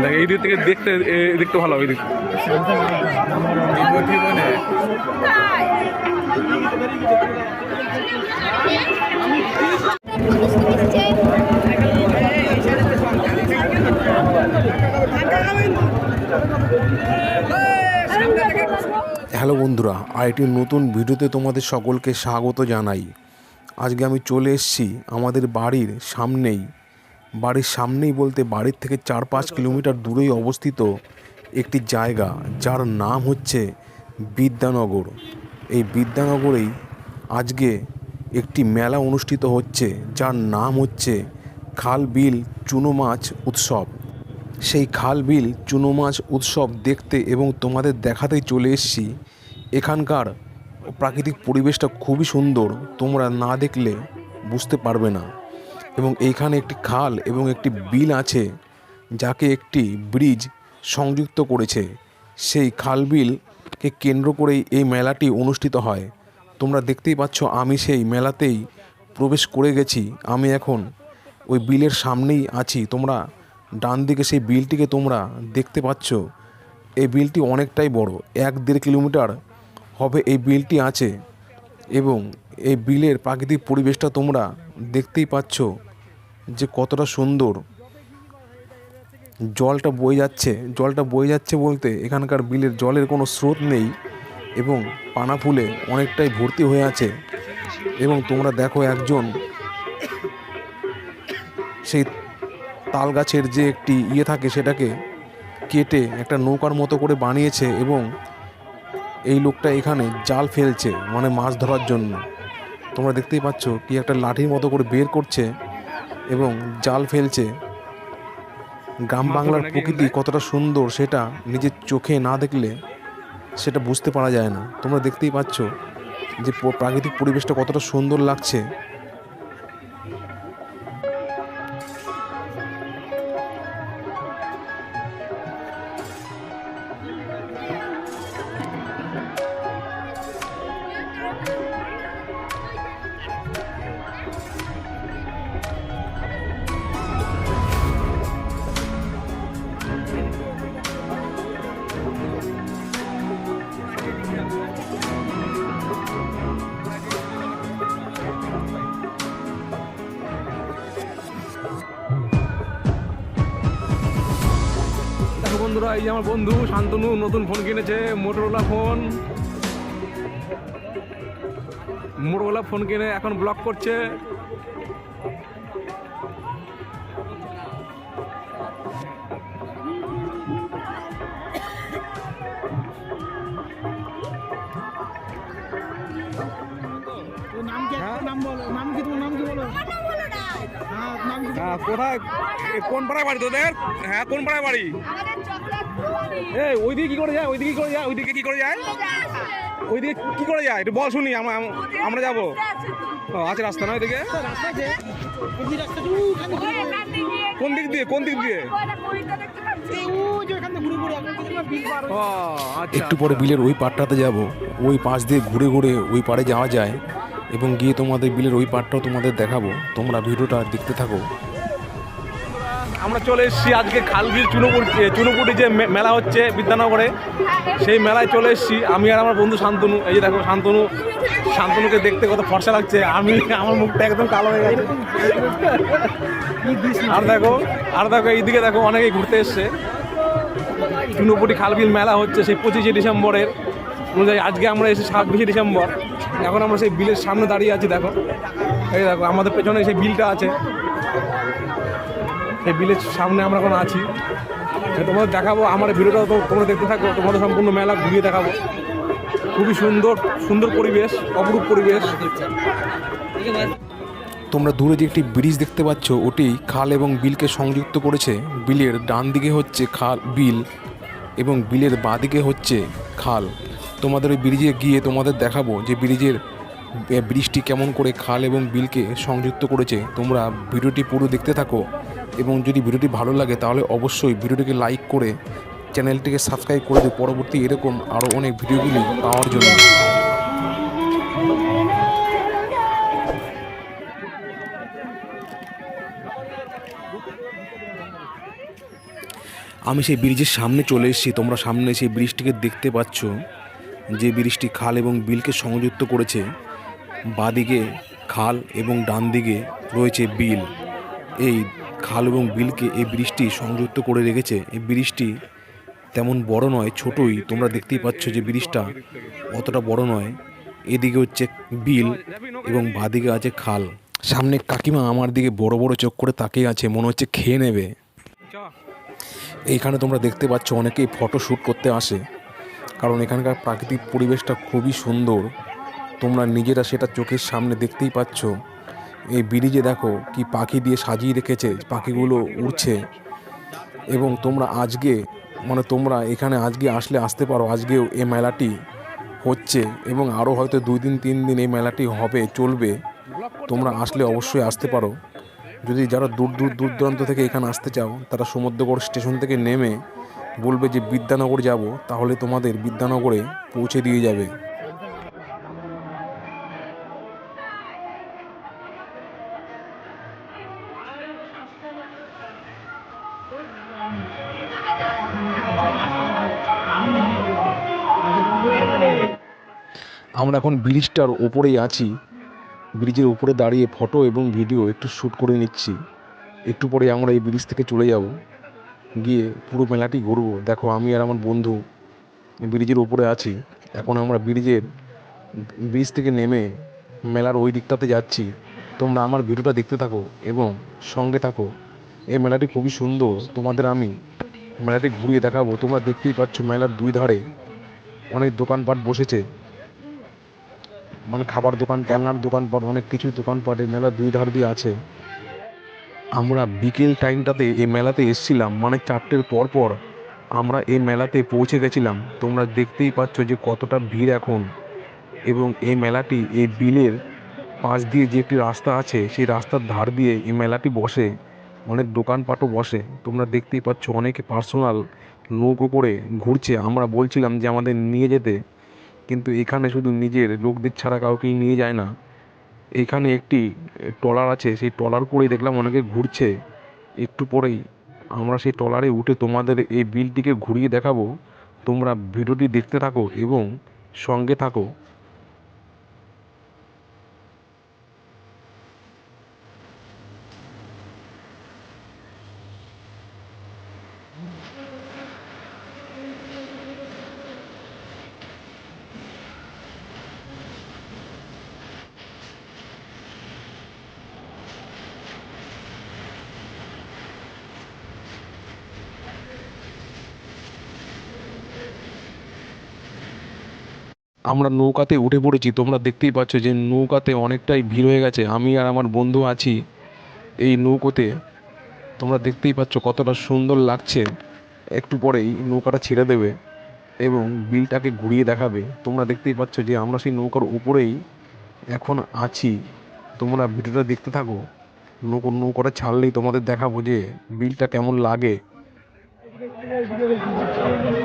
দেখ এই দিক থেকে দেখতে দিকটা ভালো এই দিক হ্যালো বন্ধুরা আইটি নতুন ভিডিওতে তোমাদের সকলকে স্বাগত জানাই। আজকে আমি চলে এসেছি আমাদের বাড়ির সামনেই। বাড়ির সামনেই বলতে বাড়ির থেকে চার পাঁচ কিলোমিটার দূরেই অবস্থিত একটি জায়গা, যার নাম হচ্ছে বিদ্যানগর। এই বিদ্যানগরেই আজকে একটি মেলা অনুষ্ঠিত হচ্ছে, যার নাম হচ্ছে খাল বিল চুনো মাছ উৎসব। সেই খাল বিল চুনো মাছ উৎসব দেখতে এবং তোমাদের দেখাতেই চলে এসেছি। এখানকার প্রাকৃতিক পরিবেশটা খুবই সুন্দর, তোমরা না দেখলে বুঝতে পারবে না। এবং এইখানে একটি খাল এবং একটি বিল আছে, যাকে একটি ব্রিজ সংযুক্ত করেছে। সেই খাল বিলকে কেন্দ্র করেই এই মেলাটি অনুষ্ঠিত হয়। তোমরা দেখতেই পাচ্ছ, আমি সেই মেলাতেই প্রবেশ করে গেছি। আমি এখন ওই বিলের সামনেই আছি। তোমরা ডান দিকে সেই বিলটিকে তোমরা দেখতে পাচ্ছ, এই বিলটি অনেকটাই বড়। এক দেড় কিলোমিটার হবে এই বিলটি আছে এবং এই বিলের প্রাকৃতিক পরিবেশটা তোমরা দেখতেই পাচ্ছ যে কতটা সুন্দর। জলটা বয়ে যাচ্ছে, জলটা বয়ে যাচ্ছে বলতে এখানকার বিলের জলের কোনো স্রোত নেই এবং পানা ফুলে অনেকটাই ভর্তি হয়ে আছে এবং তোমরা দেখো একজন সেই তাল গাছের যে একটি ইয়ে থাকে সেটাকে কেটে একটা নৌকার মতো করে বানিয়েছে এবং এই লোকটা এখানে জাল ফেলছে মানে মাছ ধরার জন্য। তোমরা দেখতেই পাচ্ছ কি একটা লাঠির মতো করে বের করছে এবং জাল ফেলছে। গ্রাম বাংলার প্রকৃতি কতটা সুন্দর সেটা নিজের চোখে না দেখলে সেটা বুঝতে পারা যায় না। তোমরা দেখতেই পাচ্ছ যে প্রাকৃতিক পরিবেশটা কতটা সুন্দর লাগছে। এই যে আমার বন্ধু শান্তনু নতুন ফোন কিনেছে মোটরোলা ফোন। মোটরোলা ফোন কিনে এখন ব্লক করছে। তোর নাম কি? নাম কি নাম কি বলো? হ্যাঁ নাম হ্যাঁ কোথায়? কোন পাড়ায় বাড়ি তোদের? হ্যাঁ কোন পাড়ায় বাড়ি? এই, ওইদিকে কি করে যায়? ওইদিকে কি করে যায়? ওইদিকে কি করে যায়? ওইদিকে কি করে যায়? একটু বল শুনি আমরা যাব। আছে রাস্তা না ওইদিকে? কোন দিক দিয়ে? কোন দিক দিয়ে? আচ্ছা। একটু পরে বিলের ওই পাড়টাতে যাব। ওই পাশ দিয়ে ঘুরে ঘুরে ওই পাড়ে যাওয়া যায়। এবং গিয়ে তোমাদের বিলের ওই পাড়টাও তোমাদের দেখাবো। তোমরা ভিডিওটা দেখতে থাকো। আমরা চলে এসেছি আজকে খালবিল চুনোপুর চুনোপুটি যে মেলা হচ্ছে বিদ্যানগরে, সেই মেলায় চলে এসেছি। আমি আর আমার বন্ধু শান্তনু, এই যে দেখো শান্তনু, শান্তনুকে দেখতে কত ফর্সা লাগছে। আমি, আমার মুখটা একদম কালো হয়ে গেছে। আর দেখো আর দেখো এইদিকে দেখো অনেকেই ঘুরতে এসছে। চুনোপুটি খালবিল মেলা হচ্ছে সেই পঁচিশে ডিসেম্বরের অনুযায়ী। আজকে আমরা এসে ছাব্বিশে ডিসেম্বর। এখন আমরা সেই বিলের সামনে দাঁড়িয়ে আছি, দেখো। এই দেখো, আমাদের পেছনে সেই বিলটা আছে। এই বিলের সামনে আমরা এখন আছি। তোমাদের দেখাবো, আমার ভিডিওটা তো তোমরা দেখতে থাকো, তোমাদের সম্পূর্ণ মেলা ঘুরিয়ে দেখাবো। খুবই সুন্দর সুন্দর পরিবেশ, অপরূপ পরিবেশ। তোমরা দূরে যে একটি ব্রিজ দেখতে পাচ্ছ, ওটি খাল এবং বিলকে সংযুক্ত করেছে। বিলের ডান দিকে হচ্ছে খাল, বিল এবং বিলের বাঁ দিকে হচ্ছে খাল। তোমাদের ওই ব্রিজে গিয়ে তোমাদের দেখাবো যে ব্রিজের ব্রিজটি কেমন করে খাল এবং বিলকে সংযুক্ত করেছে। তোমরা ভিডিওটি পুরো দেখতে থাকো। এবং যদি ভিডিওটি ভালো লাগে তাহলে অবশ্যই ভিডিওটিকে লাইক করে চ্যানেলটিকে সাবস্ক্রাইব করে দিই পরবর্তী এরকম আরও অনেক ভিডিওগুলি পাওয়ার জন্য। আমি সেই ব্রিজের সামনে চলে এসেছি। তোমরা সামনে সেই ব্রিজটিকে দেখতে পাচ্ছ। যে ব্রিজটি খাল এবং বিলকে সংযুক্ত করেছে। বাদিকে খাল এবং ডান দিকে রয়েছে বিল। এই খাল এবং বিলকে এই ব্রিজটি সংযুক্ত করে রেখেছে। এই ব্রিজটি তেমন বড় নয়, ছোটই। তোমরা দেখতেই পাচ্ছ যে ব্রিজটা অতটা বড় নয়। এদিকে হচ্ছে বিল এবং বাদিকে আছে খাল। সামনে কাকিমা আমার দিকে বড় বড় চোখ করে তাকিয়ে আছে, মনে হচ্ছে খেয়ে নেবে। চ এইখানে তোমরা দেখতে পাচ্ছ অনেকেই ফটো শ্যুট করতে আসে, কারণ এখানকার প্রাকৃতিক পরিবেশটা খুবই সুন্দর। তোমরা নিজেরা সেটা চোখের সামনে দেখতেই পাচ্ছ। এই ব্রিজে দেখো, কি পাখি দিয়ে সাজিয়ে রেখেছে, পাখিগুলো উড়ছে। এবং তোমরা আজকে মানে তোমরা এখানে আজকে আসলে আসতে পারো, আজকেও এই মেলাটি হচ্ছে। এবং আরও হয়তো দুই দিন তিন দিন এই মেলাটি হবে, চলবে। তোমরা আসলে অবশ্যই আসতে পারো। যদি যারা দূর দূর দূর দূরান্ত থেকে এখানে আসতে চাও, তারা সমুদ্রগড় স্টেশন থেকে নেমে বলবে যে বিদ্যানগর যাব, তাহলে তোমাদের বিদ্যানগরে পৌঁছে দিয়ে যাবে। আমরা এখন ব্রিজটার ওপরেই আছি। ব্রিজের উপরে দাঁড়িয়ে ফটো এবং ভিডিও একটু শ্যুট করে নিচ্ছি। একটু পরে আমরা এই ব্রিজ থেকে চলে যাব। গিয়ে পুরো মেলাটি ঘুরবো। দেখো, আমি আর আমার বন্ধু ব্রিজের উপরে আছি। এখন আমরা ব্রিজের ব্রিজ থেকে নেমে মেলার ওই দিকটাতে যাচ্ছি। তোমরা আমার ভিডিওটা দেখতে থাকো এবং সঙ্গে থাকো। এই মেলাটি খুবই সুন্দর। তোমাদের আমি মেলাটি ঘুরিয়ে দেখাবো। তোমরা দেখতেই পাচ্ছ মেলার দুই ধারে অনেক দোকানপাট বসেছে। মানে খাবার দোকান খেলনার দোকানপাট অনেক কিছু দোকানপাট এই মেলার দুই ধার দিয়ে আছে। আমরা বিকেল টাইমটাতে এই মেলাতে এসেছিলাম মানে চারটের পর পর আমরা এই মেলাতে পৌঁছে গেছিলাম। তোমরা দেখতেই পাচ্ছ যে কতটা ভিড় এখন। এবং এই মেলাটি, এই বিলের পাশ দিয়ে যে একটি রাস্তা আছে, সেই রাস্তার ধার দিয়ে এই মেলাটি বসে, অনেক দোকানপাটও বসে। তোমরা দেখতেই পাচ্ছ অনেকে পার্সোনাল নৌকো করে ঘুরছে। আমরা বলছিলাম যে আমাদের নিয়ে যেতে। কিন্তু এখানে শুধু নিজের লোকদের ছাড়া কাউকেই নিয়ে যায় না। এখানে একটি ট্রলার আছে, সেই ট্রলার করেই দেখলাম অনেকে ঘুরছে। একটু পরেই আমরা সেই ট্রলারে উঠে তোমাদের এই বিলটিকে ঘুরিয়ে দেখাবো। তোমরা ভিডিওটি দেখতে থাকো এবং সঙ্গে থাকো। আমরা নৌকাতে উঠে পড়েছি, তোমরা দেখতেই পাচ্ছ যে নৌকাতে অনেকটাই ভিড় হয়ে গেছে। আমি আর আমার বন্ধু আছি এই নৌকোতে। তোমরা দেখতেই পাচ্ছ কতটা সুন্দর লাগছে। একটু পরেই নৌকাটা ছেড়ে দেবে এবং বিলটাকে ঘুরিয়ে দেখাবে। তোমরা দেখতেই পাচ্ছ যে আমরা সেই নৌকার উপরেই এখন আছি। তোমরা ভিডিওটা দেখতে থাকো। নৌকো, নৌকাটা ছাড়লেই তোমাদের দেখাবো যে বিলটা কেমন লাগে এখন নৌকা ছাড়া হয়ে গেল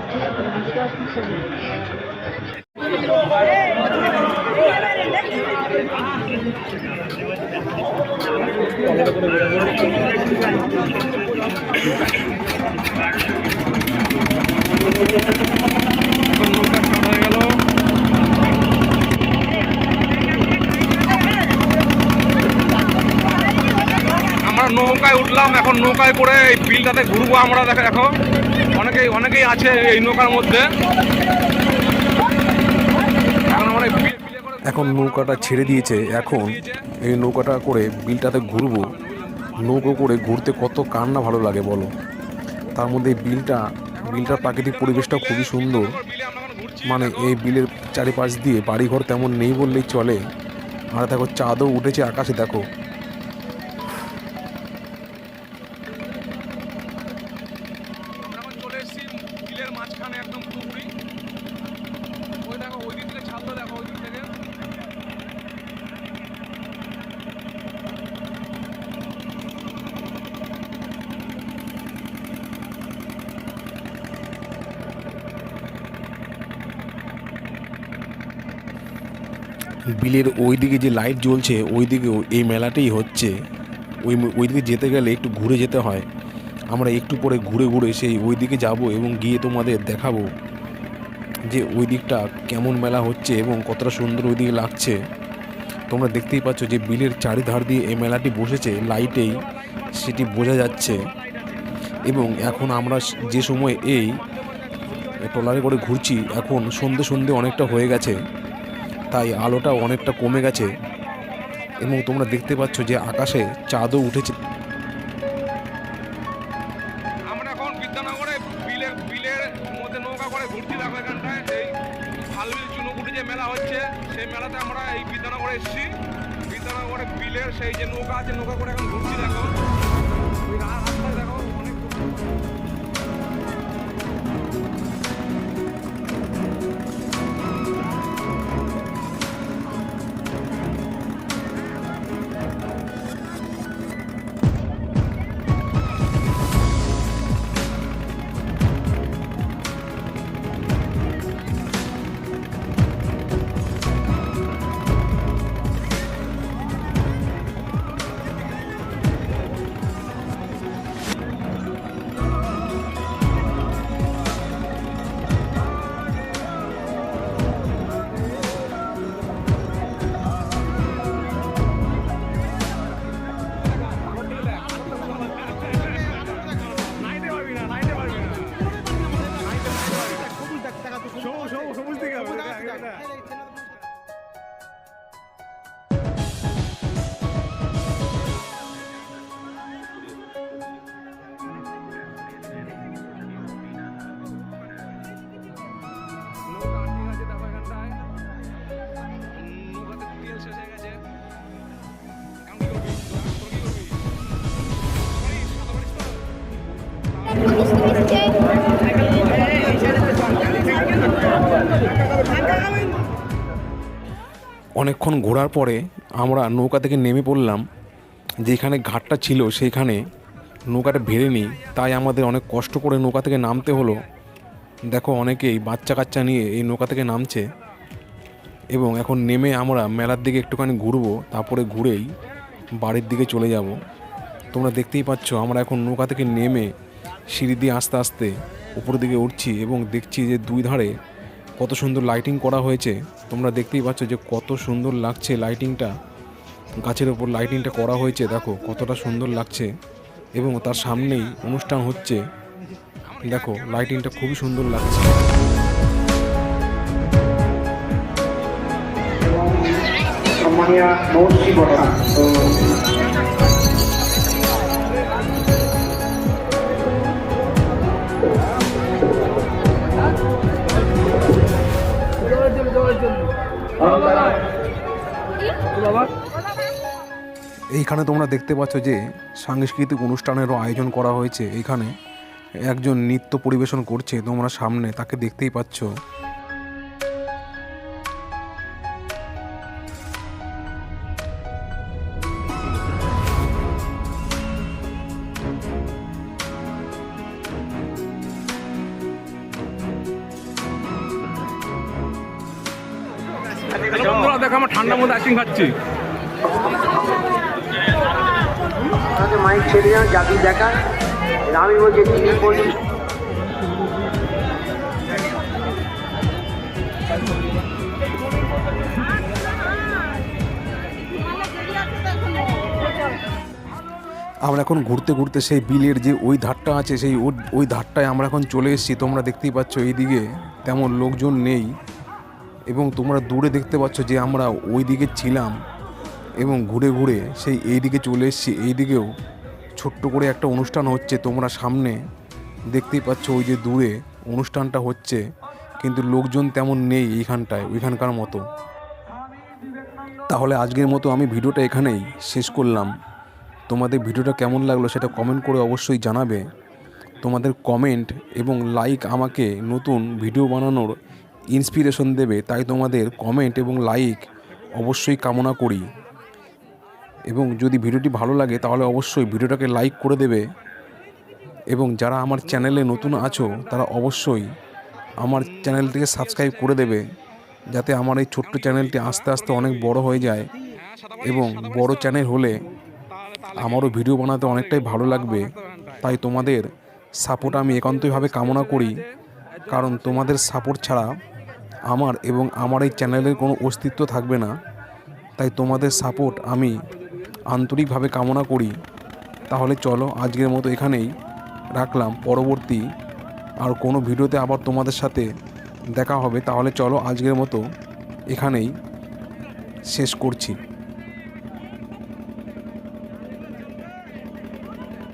আমরা নৌকায় উঠলাম, এখন নৌকায় করে এই বিলটাতে ঘুরবো আমরা, দেখো দেখো। অনেকেই অনেকেই আছে এই নৌকার মধ্যে এখন আমরা এই বিলে- বিলে করে এখন নৌকাটা ছেড়ে দিয়েছে, এখন এই নৌকাটা করে বিলটাতে ঘুরবো। নৌকো করে ঘুরতে কত কান্না ভালো লাগে বলো। তার মধ্যে বিলটা, বিলটার প্রাকৃতিক পরিবেশটা খুবই সুন্দর। মানে এই বিলের চারিপাশ দিয়ে বাড়িঘর তেমন নেই বললেই চলে। আর দেখো, চাঁদও উঠেছে আকাশে, দেখো আমরা এখন চলে এসেছি বিলের মাঝখানে একদম পুরোপুরি ওই দেখো ওই দিক থেকে ছাড়লো দেখো ওই দিক থেকে বিলের ওই দিকে যে লাইট জ্বলছে ওই দিকেও এই মেলাটাই হচ্ছে। ওই ওই দিকে যেতে গেলে একটু ঘুরে যেতে হয়। আমরা একটু পরে ঘুরে ঘুরে সেই ওই দিকে যাব এবং গিয়ে তোমাদের দেখাবো যে ওই দিকটা কেমন মেলা হচ্ছে এবং কতটা সুন্দর ওই দিকে লাগছে। তোমরা দেখতেই পাচ্ছ যে বিলের চারিধার দিয়ে এই মেলাটি বসেছে লাইটেই সেটি বোঝা যাচ্ছে। এবং এখন আমরা যে সময় এই ট্রলারে করে ঘুরছি, এখন সন্ধে সন্ধে অনেকটা হয়ে গেছে। তাই আলোটা অনেকটা কমে গেছে। এবং তোমরা দেখতে পাচ্ছ যে আকাশে চাঁদও উঠেছে। আমরা এখন বিদ্যানগরে বিলের মধ্যে নৌকা করে যে মেলা হচ্ছে, সেই মেলাতে আমরা এই বিদ্যানগরে এসেছি। বিদ্যানগরে বিলের সেই যে নৌকা আছে, নৌকা করে এখন ঘুরছি দেখো। রাস্তায় হবে অনেকক্ষণ ঘোরার পরে আমরা নৌকা থেকে নেমে পড়লাম। যেখানে ঘাটটা ছিল সেইখানে নৌকাটা ভেড়েনি, তাই আমাদের অনেক কষ্ট করে নৌকা থেকে নামতে হলো। দেখো, অনেকেই বাচ্চা কাচ্চা নিয়ে এই নৌকা থেকে নামছে এবং এখন নেমে আমরা মেলার দিকে একটুখানি ঘুরবো, তারপরে ঘুরেই বাড়ির দিকে চলে যাব। তোমরা দেখতেই পাচ্ছ, আমরা এখন নৌকা থেকে নেমে সিঁড়ি দিয়ে আস্তে আস্তে উপরের দিকে উঠছি এবং দেখছি যে দুই ধারে কত সুন্দর লাইটিং করা হয়েছে। তোমরা দেখতেই পাচ্ছ যে কত সুন্দর লাগছে লাইটিংটা গাছের ওপর লাইটিংটা করা হয়েছে, দেখো, কতটা সুন্দর লাগছে। এবং তার সামনেই অনুষ্ঠান হচ্ছে। দেখো লাইটিংটা খুবই সুন্দর লাগছে। সম্মানীয় মৌসুমী ঘটনা তো এইখানে তোমরা দেখতে পাচ্ছ যে সাংস্কৃতিক অনুষ্ঠানেরও আয়োজন করা হয়েছে। এখানে একজন নৃত্য পরিবেশন করছে। তোমরা সামনে তাকে দেখতেই পাচ্ছ। বন্ধুরা দেখো আমরা ঠান্ডার মধ্যে আইসক্রিম খাচ্ছি। মাইক ছেড়ে যান জাতি দেখান আমি বলছি তিনি বলুন আমরা এখন ঘুরতে ঘুরতে সেই বিলের যে ওই ধারটা আছে সেই ওই ধারটায় আমরা এখন চলে এসেছি। তোমরা দেখতেই পাচ্ছ এইদিকে তেমন লোকজন নেই। এবং তোমরা দূরে দেখতে পাচ্ছ যে আমরা ওই দিকে ছিলাম এবং ঘুরে ঘুরে সেই এই দিকে চলে এসেছি। এই দিকেও ছোট্ট করে একটা অনুষ্ঠান হচ্ছে। তোমরা সামনে দেখতেই পাচ্ছ ওই যে দূরে অনুষ্ঠানটা হচ্ছে। কিন্তু লোকজন তেমন নেই এইখানটায়, ওইখানকার মতো। তাহলে আজকের মতো আমি ভিডিওটা এখানেই শেষ করলাম। তোমাদের ভিডিওটা কেমন লাগল সেটা কমেন্ট করে অবশ্যই জানাবে। তোমাদের কমেন্ট এবং লাইক আমাকে নতুন ভিডিও বানানোর ইন্সপিরেশন দেবে, তাই তোমাদের কমেন্ট এবং লাইক অবশ্যই কামনা করি। এবং যদি ভিডিওটি ভালো লাগে, তাহলে অবশ্যই ভিডিওটাকে লাইক করে দেবে। এবং যারা আমার চ্যানেলে নতুন আছো, তারা অবশ্যই আমার চ্যানেলটিকে সাবস্ক্রাইব করে দেবে, যাতে আমার এই ছোট্ট চ্যানেলটি আস্তে আস্তে অনেক বড় হয়ে যায়। এবং বড় চ্যানেল হলে আমারও ভিডিও বানাতে অনেকটাই ভালো লাগবে। তাই তোমাদের সাপোর্ট আমি একান্তইভাবে কামনা করি। কারণ তোমাদের সাপোর্ট ছাড়া আমার এবং আমার এই চ্যানেলের কোনো অস্তিত্ব থাকবে না। তাই তোমাদের সাপোর্ট আমি আন্তরিকভাবে কামনা করি। তাহলে চলো আজকের মতো এখানেই রাখলাম। পরবর্তী আর কোনো ভিডিওতে আবার তোমাদের সাথে দেখা হবে। তাহলে চলো আজকের মতো এখানেই শেষ করছি।